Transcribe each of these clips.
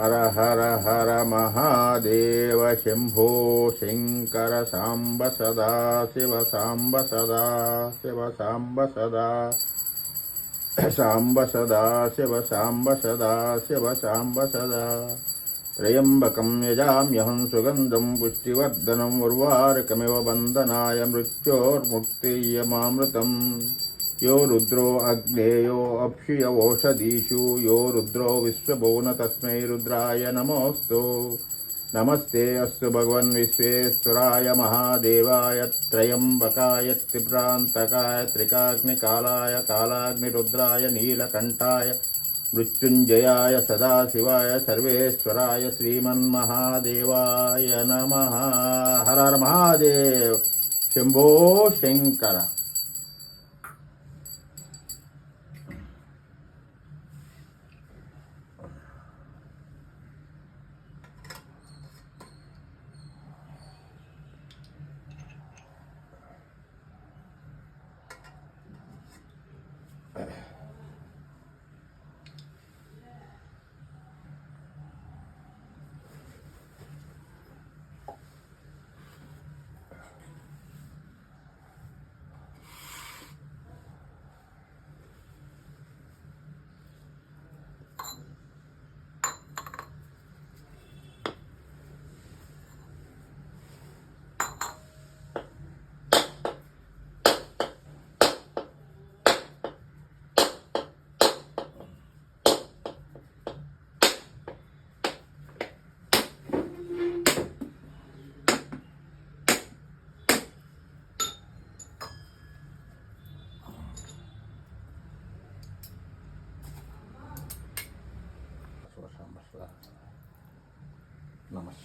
हर हर हर महादेव शंभो शंकर सांब सदा, शिव सांब सदा, शिव सांब सदा सांब सदा, शिव सांब सदा, शिव सांब सदा। त्र्यम्बकं यजाम्यहं सुगंधम पुष्टिवर्धनम उर्वारकमिव वंदनाय मृत्योर्मुक्तियमामृतम्। यो रुद्रो अग्नेयो अक्षियवोषधीषु यो रुद्रो विश्वभुवन तस्मै रुद्राय नमोऽस्तु। नमस्ते अस्तु भगवन् विश्वेश्वराय महादेवाय त्रयम्बकाय त्रिप्रान्तकाय त्रिकाग्निकालाय कालाग्निरुद्राय नीलकण्ठाय मृत्युञ्जयाय सदाशिवाय सर्वेश्वराय श्रीमन्महादेवाय नमः। हर हर महादेव। शम्भो शङ्कर।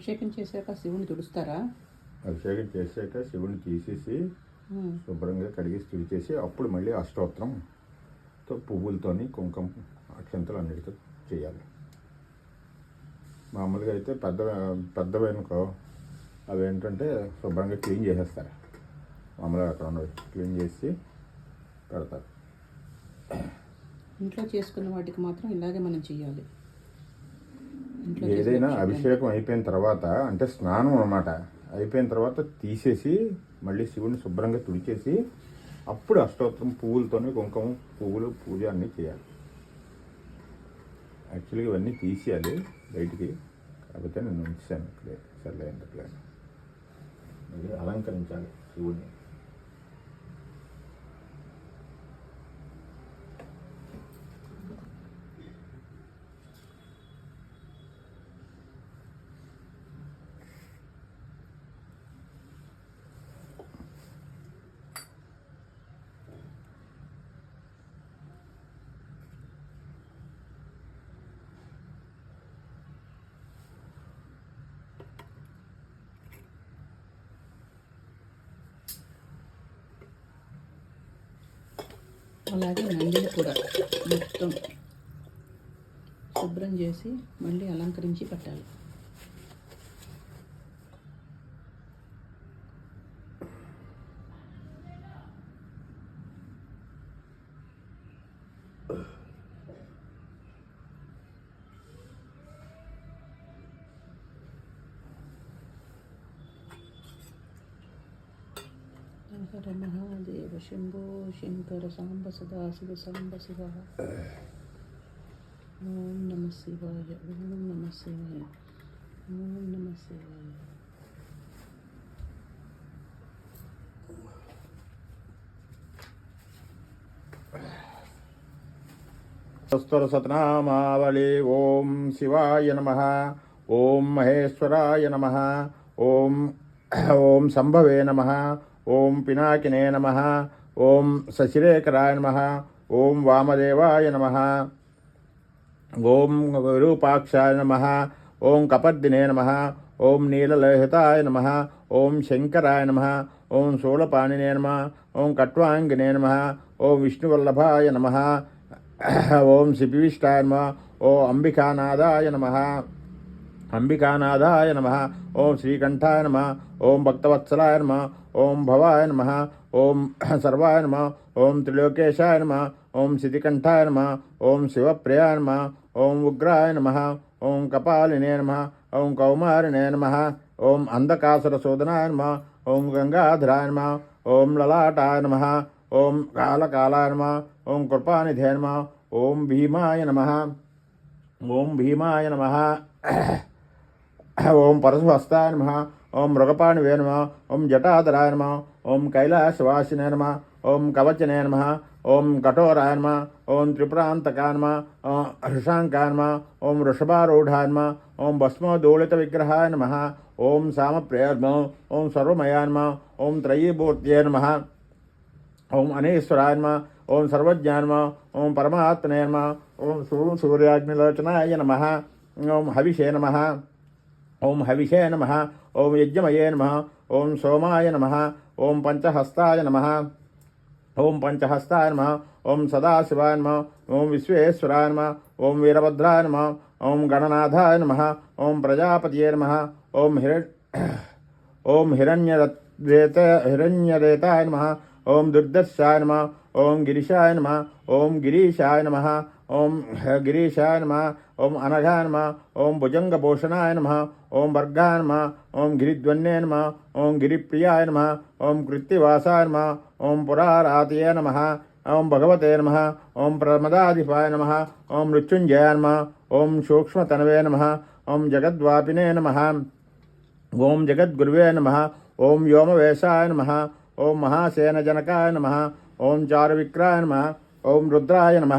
అభిషేకం చేశాక శివుని తుడుస్తారా? అభిషేకం చేశాక శివుని తీసేసి. శుభ్రంగా కడిగేసి తుడిచేసి అప్పుడు మళ్ళీ అష్టోత్తరంతో పువ్వులతోని కుంకుమ అక్షంతలు అన్నిటితో చేయాలి. మామూలుగా అయితే పెద్ద పెద్దవనుకో అవి ఏంటంటే శుభ్రంగా క్లీన్ చేసేస్తారు. మామూలుగా అక్కడ ఉన్నవి క్లీన్ చేసి పెడతారు. ఇంట్లో చేసుకున్న వాటికి మాత్రం ఇలాగే మనం చేయాలి. ఇంట్లో ఏదైనా. అభిషేకం అయిపోయిన తర్వాత అంటే స్నానం అన్నమాట అయిపోయిన తర్వాత తీసేసి మళ్ళీ శివుని శుభ్రంగా తుడిచేసి అప్పుడు అష్టోత్తరం పువ్వులతోనే కుంకుమ పువ్వులు పూజ అన్నీ చేయాలి. యాక్చువల్గా ఇవన్నీ తీసేయాలి బయటికి. కాకపోతే నేను ఉంచాను ఇక్కడే సర్లే ఎందుకులే అలంకరించాలి శివుని అలాగే నందిని కూడా మొత్తం శుభ్రం చేసి మళ్ళీ అలంకరించి పెట్టాలి. ಮಹಾದೇವ ಶಂಭೋ ಶಂಕರ ಸಾಂಬ ಸದಾ ಶಿವ ಸಾಂಬ ಶಿವ ಓಂ ನಮ ಶಿವಾಯ ಓಂ ನಮ ಶಿವಾಯ ಓಂ ನಮ ಶಿವಾಯ ಸಸ್ತರ ಸತನಾಮಾವಳಿ ಓಂ ಶಿವಾಯ ನಮಃ ಓಂ ಮಹೇಶ್ವರಾಯ ನಮಃ ಓಂ ಓಂ ಸಂಭವೇ ನಮಃ ఓం పినాకినే నమ ఓం సశిరేకరాయ నమ ఓం వామదేవాయ నమ ఓం విరూపాక్షాయ నమ ఓం కపర్దినే నమ ఓం నీలలోహితాయ నమ ఓం శంకరాయ నమ ఓం శూలపాణినే నమ ఓం కట్వాంగినే నమ ఓం విష్ణువల్లభాయ నమ ఓం శిపివిష్టాయ నమ ఓ అంబికానాదాయ నమ अंबिकानादाय नमः ओम श्रीकंठाय नमः ओम भक्तवत्सलाय नमः ओम भवाय नमः ओम सर्वाय नमः ओम त्रिलोकेशाय नमः ओम सिद्धिकंठाय नमः ओम शिवप्रियाय नमः ओम उग्राय नमः ओम कपालिने नमः ओम कौमारिणे नमः ओम अंधकासुरशोधनाय नमः ओम गंगाधराय नमः ओम ललाटाय नमः ओम कालकालाय नमः ओम कृपानिधे नमः ओम भीमाय नमः ओम भीमाय नमः ओम परशुहस्ताय नम ओम मृगपाणिवे नम ओम जटाधराय नम ओम कैलासवासिने नम ओम कवचने नम ओम कठोराय नम ओम त्रिपुरान्तकाय नमः ओम हृषाङ्काय नमः ओम वृषभारूढाय नमः ओम भस्मोदोलितविग्रहाय नमः ओम सामप्रियाय नमः ओम सर्वमयाय नमः ओम त्रयीमूर्तये नमः ओम अनेश्वराय नमः ओम सर्वज्ञाय नम ओम परमात्मने नमः ओम सूर्य सूर्याग्निलोचनाय नम ओम हविषे नमः ओम हविषे नम ओम यज्ञमये नम ओं सोमाय नम ओं पंचहस्ताय नम ओं पंचहस्ताय नम ओं सदाशिवाय नमः ओम विश्वेश्वराय नमः ओम वीरभद्राय नम ओं गणनाथाय नम ओं प्रजापतये नम ओं हिरण्य ओम हिरण्यरेत हिरण्यरेताय नम ओं दुर्दर्शाय नम ओं गिरिशाय नम ओं गिरीशाय नम ओं गिरीशाय नमः ओम अनघाय नमः ओम भुजंगभूषणाय नम ओम वर्गाय नम ओम गिरिध्वन्ये नम ओम गिरिप्रियाय नम ओम कृत्तिवासाय नम ओम पुरारातये नम ओम भगवते नम ओम प्रमदाधिपाय नम ओम मृत्युंजय नम ओम सूक्ष्मतनवे नमः ओम जगद्वापिने नमः ओम जगद्गुरुवे नमः ओम व्योमवेशाय नमः ओम महासेनजनकाय नम ओम चारुविक्राय नम ओम रुद्राय नम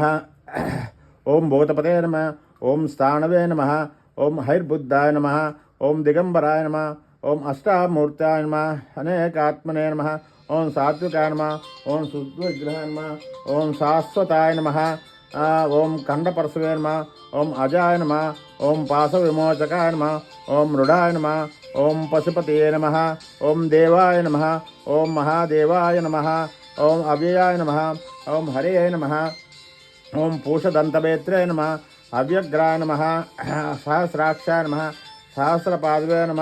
ओम भूतपते नमः ఓం స్థానవే నమ ఓం హైర్బుద్ధాయ నమ ఓం దిగంబరాయ నమ ఓం అష్టామూర్తాయ నమ అనేకాత్మనే నమ ఓం సాత్వికాయ నమ ఓం సుద్విగ్రహాయ నమ ఓం శాశ్వతాయ నమ ఓం ఖండపరశువే నమ ఓం అజాయ నమ ఓం పాశవిమోచకాయ నమ ఓం మృడాయ నమ ఓం పశుపతియే నమ ఓం దేవాయ నమ ఓం మహాదేవాయ నమ ఓం అవ్యయాయ నమ ఓం హరే నమ ఓం పూషదంతవేత్రే నమ नमः नम। सहस्राक्षा नम। सहस्रपादवे नम।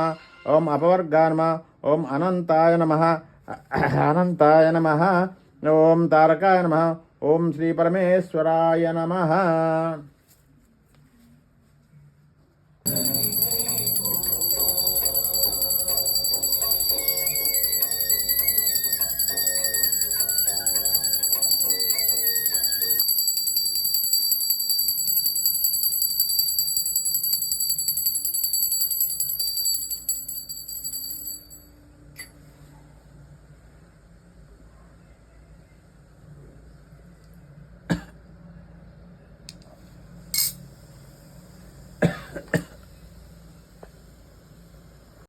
ओम अपवर्गा नम। ओम अनंताय नम। अनंताय नम। ओम तारकाय नम। ओम श्रीपरमेश्वराय नमः।